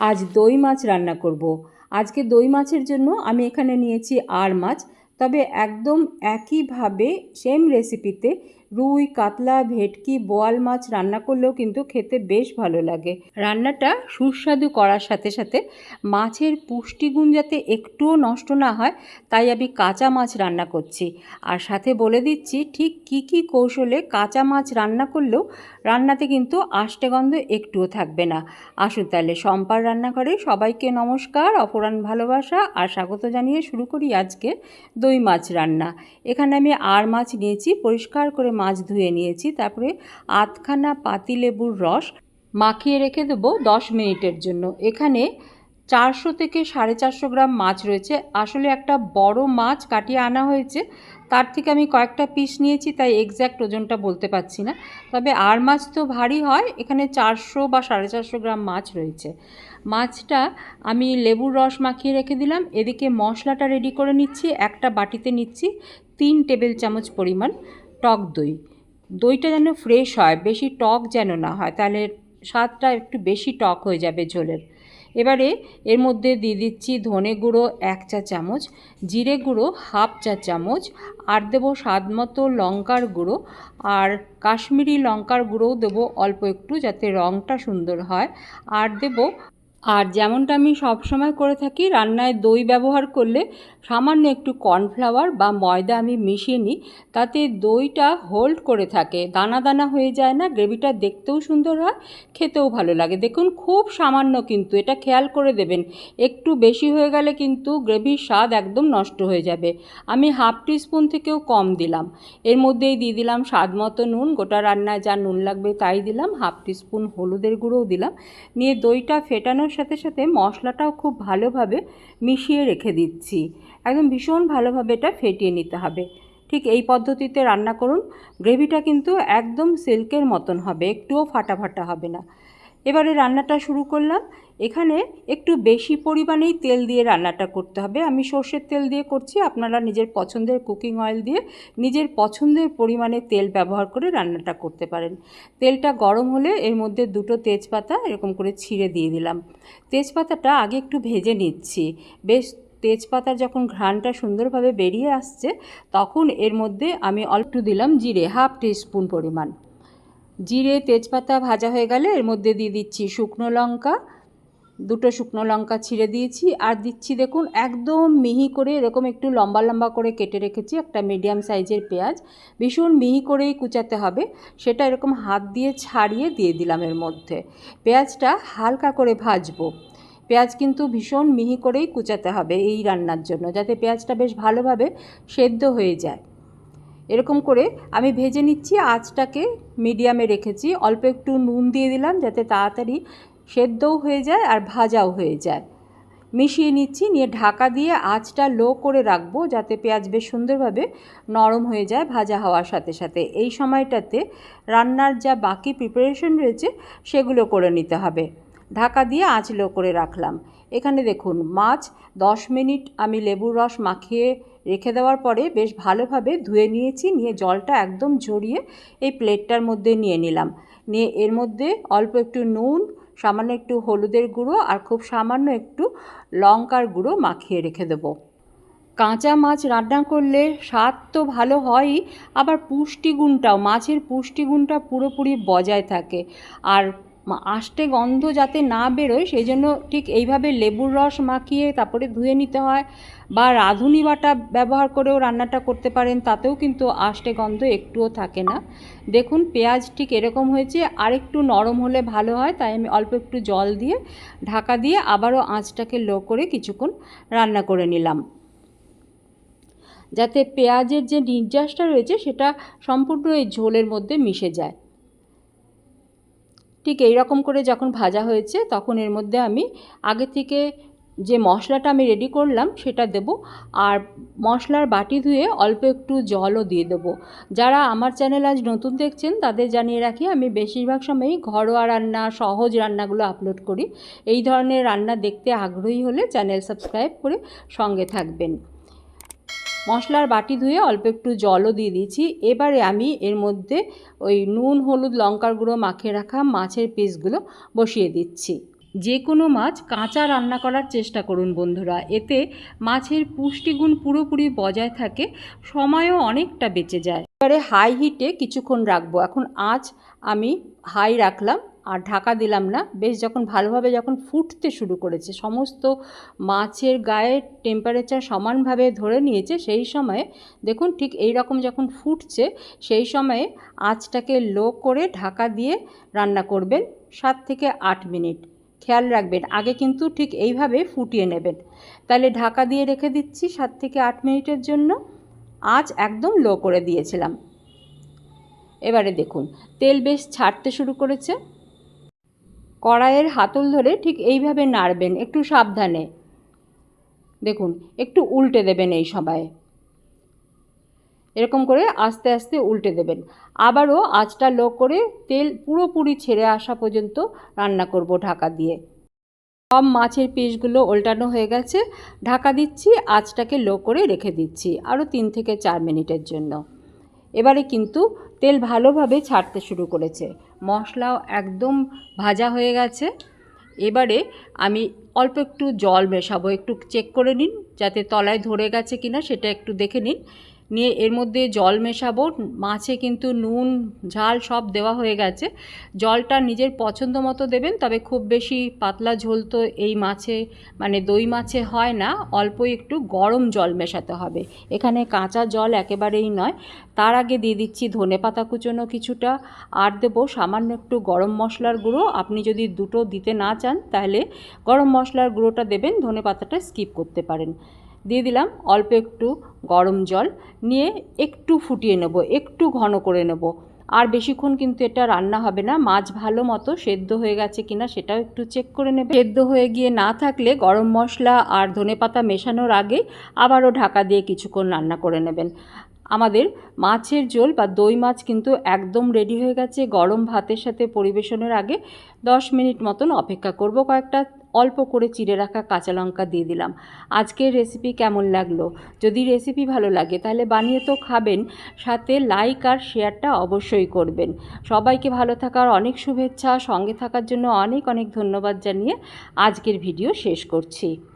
আজ দই মাছ রান্না করব। আজকে দই মাছের জন্য আমি এখানে নিয়েছি আর মাছ তবে একদম একইভাবে সেম রেসিপিতে রুই, কাতলা, ভেটকি, বোয়াল মাছ রান্না করলেও কিন্তু খেতে বেশ ভালো লাগে। রান্নাটা সুস্বাদু করার সাথে সাথে মাছের পুষ্টিগুণ যাতে একটুও নষ্ট না হয়, তাই আমি কাঁচা মাছ রান্না করছি। আর সাথে বলে দিচ্ছি, ঠিক কি কি কৌশলে কাঁচা মাছ রান্না করলেও রান্নাতে কিন্তু আষ্টে গন্ধ একটুও থাকবে না। আসুন তাহলে সম্পার রান্নাঘরে সবাইকে নমস্কার অপরাণ ভালোবাসা আর স্বাগত জানিয়ে শুরু করি আজকে দই মাছ রান্না। এখানে আমি আর মাছ নিয়েছি, পরিষ্কার করে মাছ ধুয়ে নিয়েছি, তারপরে আধখানা পাতিলেবুর রস মাখিয়ে রেখে দেবো দশ মিনিটের জন্য। এখানে চারশো থেকে সাড়ে চারশো গ্রাম মাছ রয়েছে। আসলে একটা বড় মাছ কাটিয়ে আনা হয়েছে, তার থেকে আমি কয়েকটা পিস নিয়েছি, তাই এক্স্যাক্ট ওজনটা বলতে পারছি না। তবে আর মাছ তো ভারী হয়, এখানে চারশো বা সাড়ে চারশো গ্রাম মাছ রয়েছে। মাছটা আমি লেবুর রস মাখিয়ে রেখে দিলাম, এদিকে মশলাটা রেডি করে নিচ্ছি, একটা বাটিতে নিচ্ছি, তিন টেবিল চামচ পরিমাণ। টক দই। দইটা যেন ফ্রেশ হয়, বেশি টক যেন না হয়, তাহলে স্বাদটা একটু বেশি টক হয়ে যাবে ঝোলের। এবারে এর মধ্যে দিয়ে দিচ্ছি ধনে গুঁড়ো এক চা চামচ, জিরে গুঁড়ো হাফ চা চামচ, আর দেবো স্বাদ মতো লঙ্কার গুঁড়ো, আর কাশ্মীরি লঙ্কার গুঁড়োও দেবো অল্প একটু যাতে রঙটা সুন্দর হয়, আর দেবো আর যেমনটা আমি সবসময় করে থাকি, রান্নায় দই ব্যবহার করলে সামান্য একটু কর্নফ্লাওয়ার বা ময়দা আমি মিশিয়ে নিই, তাতে দইটা হোল্ড করে থাকে। দানা দানা হয়ে যায় না, গ্রেভিটা দেখতেও সুন্দর হয়, খেতেও ভালো লাগে। দেখুন, খুব সামান্য কিন্তু, এটা খেয়াল করে দেবেন। একটু বেশি হয়ে গেলে কিন্তু গ্রেভির স্বাদ একদম নষ্ট হয়ে যাবে। আমি হাফ স্পুন থেকেও কম দিলাম। এর মধ্যেই দিয়ে দিলাম স্বাদ মতো নুন, গোটা রান্নায় যা নুন লাগবে তাই দিলাম। হাফ স্পুন হলুদের গুঁড়োও দিলাম। নিয়ে দইটা ফেটানোর সাথে সাথে মশলাটাও খুব ভালোভাবে মিশিয়ে রেখে দিচ্ছি। একদম ভীষণ ভালোভাবে এটা ফেটিয়ে নিতে হবে। ঠিক এই পদ্ধতিতে রান্না করুন। গ্রেভিটা কিন্তু একদম সিল্কের মতন হবে, একটুও ফাটা ফাটা হবে না। এবারে রান্নাটা শুরু করলাম। এখানে একটু বেশি পরিমাণেই তেল দিয়ে রান্নাটা করতে হবে। আমি সর্ষের তেল দিয়ে করছি, আপনারা নিজের পছন্দের কুকিং অয়েল দিয়ে নিজের পছন্দের পরিমাণে তেল ব্যবহার করে রান্নাটা করতে পারেন। তেলটা গরম হলে এর মধ্যে দুটো তেজপাতা এরকম করে ছিঁড়ে দিয়ে দিলাম। তেজপাতাটা আগে একটু ভেজে নিচ্ছি। বেশ, তেজপাতার যখন ঘ্রাণটা সুন্দরভাবে বেরিয়ে আসছে, তখন এর মধ্যে আমি অল্প দিলাম জিরে, হাফ টিস্পুন পরিমাণ। জিরে, তেজপাতা ভাজা হয়ে গেলে এর মধ্যে দিয়ে দিচ্ছি শুকনো লঙ্কা দুটো শুকনো লঙ্কা ছিঁড়ে দিয়েছি আর দিচ্ছি দেখুন একদম মিহি করে এরকম একটু লম্বা লম্বা করে কেটে রেখেছি একটা মিডিয়াম সাইজের পেঁয়াজ। ভীষণ মিহি করেই কুচাতে হবে। সেটা এরকম হাত দিয়ে ছাড়িয়ে দিয়ে দিলাম এর মধ্যে। পেঁয়াজটা হালকা করে ভাজবো। পেঁয়াজ কিন্তু ভীষণ মিহি করেই কুচাতে হবে এই রান্নার জন্য, যাতে পেঁয়াজটা বেশ ভালোভাবে সেদ্ধ হয়ে যায়। এরকম করে আমি ভেজে নিচ্ছি, আঁচটাকে মিডিয়ামে রেখেছি। অল্প একটু নুন দিয়ে দিলাম, যাতে তাড়াতাড়ি সেদ্ধও হয়ে যায় আর ভাজাও হয়ে যায়। মিশিয়ে নিচ্ছি, নিয়ে ঢাকা দিয়ে আঁচটা লো করে রাখব যাতে পেঁয়াজ বেশ সুন্দরভাবে নরম হয়ে যায় ভাজা হওয়ার সাথে সাথে। এই সময়টাতে রান্নার যা বাকি প্রিপারেশন রয়েছে সেগুলো করে নিতে হবে। ঢাকা দিয়ে আঁচ লো করে রাখলাম। এখানে দেখুন, মাছ দশ মিনিট আমি লেবুর রস মাখিয়ে রেখে দেওয়ার পরে বেশ ভালোভাবে ধুয়ে নিয়েছি, নিয়ে জলটা একদম ঝরিয়ে এই প্লেটটার মধ্যে নিয়ে নিলাম। নিয়ে এর মধ্যে অল্প একটু নুন সামান্য একটু হলুদের গুঁড়ো আর খুব সামান্য একটু লঙ্কার গুঁড়ো মাখিয়ে রেখে দেবো। কাঁচা মাছ রান্না করলে স্বাদ তো ভালো হয়ই, আবার পুষ্টিগুণটাও, মাছের পুষ্টিগুণটা পুরোপুরি বজায় থাকে। আর আষ্টে গন্ধ যাতে না বেরোয় সেই জন্য ঠিক এইভাবে লেবুর রস মাখিয়ে তারপরে ধুয়ে নিতে হয়, বা রাঁধুনি বাটা ব্যবহার করেও রান্নাটা করতে পারেন, তাতেও কিন্তু আষ্টে গন্ধ একটুও থাকে না। দেখুন, পেঁয়াজ ঠিক এরকম হয়েছে আর একটু নরম হলে ভালো হয়, তাই আমি অল্প একটু জল দিয়ে, ঢাকা দিয়ে আবারও আঁচটাকে লো করে কিছুক্ষণ রান্না করে নিলাম। যাতে পেঁয়াজের যে নির্যাসটা রয়েছে, সেটা সম্পূর্ণ এই ঝোলের মধ্যে মিশে যায়। ঠিক এই রকম করে যখন ভাজা হয়েছে, তখন এর মধ্যে আমি আগে থেকে যে মশলাটা আমি রেডি করলাম, সেটা দেব। আর মশলার বাটি ধুয়ে অল্প একটু জলও দিয়ে দেবো। যারা আমার চ্যানেল আজ নতুন দেখছেন, তাদের জানিয়ে রাখি, আমি বেশিরভাগ সময়ই ঘরোয়া রান্না, সহজ রান্নাগুলো আপলোড করি। এই ধরনের রান্না দেখতে আগ্রহী হলে চ্যানেল সাবস্ক্রাইব করে সঙ্গে থাকবেন। মশলার বাটি ধুয়ে অল্প একটু জলও দিয়ে দিয়েছি। এবারে আমি এর মধ্যে ওই নুন, হলুদ, লঙ্কার গুঁড়ো মাখিয়ে রাখা মাছের পিসগুলো বসিয়ে দিচ্ছি। যে কোনো মাছ কাঁচা রান্না করার চেষ্টা করুন বন্ধুরা। এতে মাছের পুষ্টিগুণ পুরোপুরি বজায় থাকে, সময়ও অনেকটা বেঁচে যায়। এবারে হাই হিটে কিছুক্ষণ রাখব। এখন আজ আমি হাই রাখলাম। আর ঢাকা দিলাম না। বেশ যখন ভালোভাবে যখন ফুটতে শুরু করেছে, সমস্ত মাছের গায়ে টেম্পারেচার সমানভাবে ধরে নিয়েছে, সেই সময়ে দেখুন ঠিক এই রকম যখন ফুটছে, সেই সময়ে আঁচটাকে লো করে ঢাকা দিয়ে রান্না করবেন সাত থেকে আট মিনিট। খেয়াল রাখবেন, আগে কিন্তু ঠিক এইভাবে ফুটিয়ে নেবেন। তাহলে ঢাকা দিয়ে রেখে দিচ্ছি সাত থেকে আট মিনিটের জন্য। আঁচ একদম লো করে দিয়েছিলাম। এবারে দেখুন, তেল বেশ ছাড়তে শুরু করেছে। কড়াইয়ের হাতল ধরে ঠিক এইভাবে নাড়বেন, একটু সাবধানে। দেখুন, একটু উল্টে দেবেন এই সময়ে এরকম করে আস্তে আস্তে উল্টে দেবেন। আবারও আঁচটা লো করে তেল পুরোপুরি ছেড়ে আসা পর্যন্ত রান্না করব ঢাকা দিয়ে। সব মাছের পিসগুলো উল্টানো হয়ে গেছে। ঢাকা দিচ্ছি, আঁচটাকে লো করে রেখে দিচ্ছি, আরও তিন থেকে চার মিনিটের জন্য। এবারে কিন্তু তেল ভালোভাবে ছাড়তে শুরু করেছে। মশলাও একদম ভাজা হয়ে গেছে। এবারে আমি অল্প একটু জল মেশাবো, একটু চেক করে নিন, যাতে তলায় ধরে গেছে কিনা সেটা একটু দেখে নিন। নিয়ে এর মধ্যে জল মেশাবো, মাছে কিন্তু নুন, ঝাল সব দেওয়া হয়ে গেছে। জলটা নিজের পছন্দ মতো দেবেন, তবে খুব বেশি পাতলা ঝোল তো এই মাছে মানে দই মাছে হয় না, অল্পই একটু গরম জল মেশাতে হবে। এখানে কাঁচা জল একেবারেই নয়। তার আগে দিয়ে দিচ্ছি ধনে পাতা কুচোনো কিছুটা, আর দেবো সামান্য একটু গরম মশলার গুঁড়ো। আপনি যদি দুটো দিতে না চান, তাহলে গরম মশলার গুঁড়োটা দেবেন, ধনে পাতাটা স্কিপ করতে পারেন। দিয়ে দিলাম অল্প একটু গরম জল নিয়ে একটু ফুটিয়ে নেব, একটু ঘন করে নেব। আর বেশিক্ষণ কিন্তু এটা রান্না হবে না, মাছ ভালো মতো সেদ্ধ হয়ে গেছে কিনা সেটাও একটু চেক করে নেবে। সেদ্ধ হয়ে গিয়ে না থাকলে গরম মশলা আর ধনেপাতা মেশানোর আগে আবারও ঢাকা দিয়ে কিছুক্ষণ রান্না করে নেবেন। আমাদের মাছের ঝোল বা দই মাছ কিন্তু একদম রেডি হয়ে গেছে, গরম ভাতের সাথে পরিবেশনের আগে দশ মিনিট মতন অপেক্ষা করব কয়েকটা অল্প করে চিড়ে রাখা কাঁচা লঙ্কা দিয়ে দিলাম। আজকের রেসিপি কেমন লাগল? যদি রেসিপি ভালো লাগে, তাহলে বানিয়ে তো খাবেন, সাথে লাইক আর শেয়ারটা অবশ্যই করবেন। সবাইকে ভালো থাকার অনেক শুভেচ্ছা, সঙ্গে থাকার জন্য অনেক অনেক ধন্যবাদ জানিয়ে আজকের ভিডিও শেষ করছি।